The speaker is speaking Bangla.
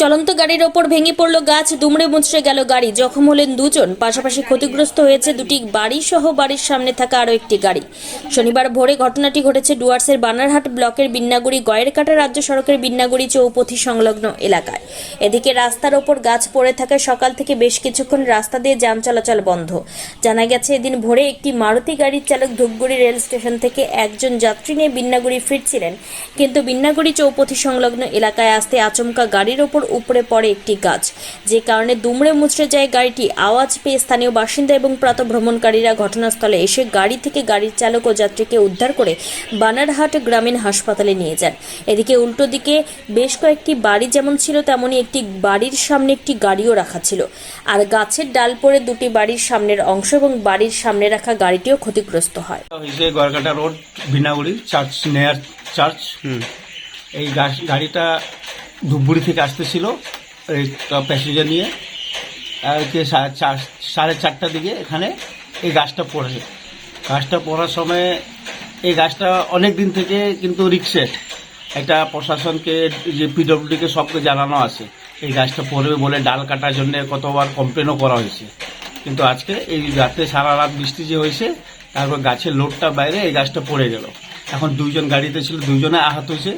চলন্ত গাড়ির ওপর ভেঙে পড়ল গাছ, দুমড়ে মুচড়ে গেল গাড়ি, জখম হলেন দুজন, পাশাপাশি ক্ষতিগ্রস্ত হয়েছে দুটি বাড়ি সহ বাড়ির সামনে থাকা আরও একটি গাড়ি। শনিবার ভোরে ঘটনাটি ঘটেছে ডুয়ার্সের বানারহাট ব্লকের বিন্নাগুড়ি, গয়েরকাটা রাজ্য সড়কের বিন্নাগুড়ি চৌপথি সংলগ্ন এলাকায়। এদিকে রাস্তার ওপর গাছ পড়ে থাকায় সকাল থেকে বেশ কিছুক্ষণ রাস্তা দিয়ে যান চলাচল বন্ধ। জানা গেছে, এদিন ভোরে একটি মারুতি গাড়ির চালক ধূপগুড়ি রেল স্টেশন থেকে একজন যাত্রী নিয়ে বিন্নাগুড়ি ফিরছিলেন। কিন্তু বিন্নাগুড়ি চৌপথি সংলগ্ন এলাকায় আসতে আচমকা গাড়ির ওপর উপরে পড়ে একটি গাছ। যে কারণে দুমড়ে মুচড়ে যায় গাড়িটি আওয়াজ পেয়ে স্থানীয় বাসিন্দা এবং প্রাতভ্রমণকারীরা ঘটনাস্থলে এসে গাড়ি থেকে গাড়ির চালক ও যাত্রীকে উদ্ধার করে বানারহাট গ্রামীণ হাসপাতালে নিয়ে যান। এদিকে উল্টো দিকে বেশ কয়েকটি বাড়ি যেমন ছিল তেমনই একটি বাড়ির সামনে একটি গাড়িও রাখা ছিল। আর গাছের ডাল পড়ে দুটি বাড়ির সামনের অংশ এবং বাড়ির সামনে রাখা গাড়িটিও ক্ষতিগ্রস্ত হয়। Garkata road Binaguri church near church. এই গাড়িটা ধূপগুড়ি থেকে আসতেছিল প্যাসেঞ্জার নিয়ে। সাড়ে চারটার দিকে এখানে এই গাছটা পড়েছে গাছটা পড়ার সময় এই গাছটা অনেক দিন থেকে কিন্তু রিক্সে। এটা প্রশাসনকে, যে পিডব্লিউডিকে সবকে জানানো আছে, এই গাছটা পড়বে বলে ডাল কাটার জন্য কতবার কমপ্লেনও করা হয়েছে। কিন্তু আজকে এই রাতে সারা রাত বৃষ্টি যে হয়েছে, তারপর গাছের লোডটা বাইরে এই গাছটা পড়ে গেল। এখন দুইজন গাড়িতে ছিল, দুইজনে আহত হয়েছে।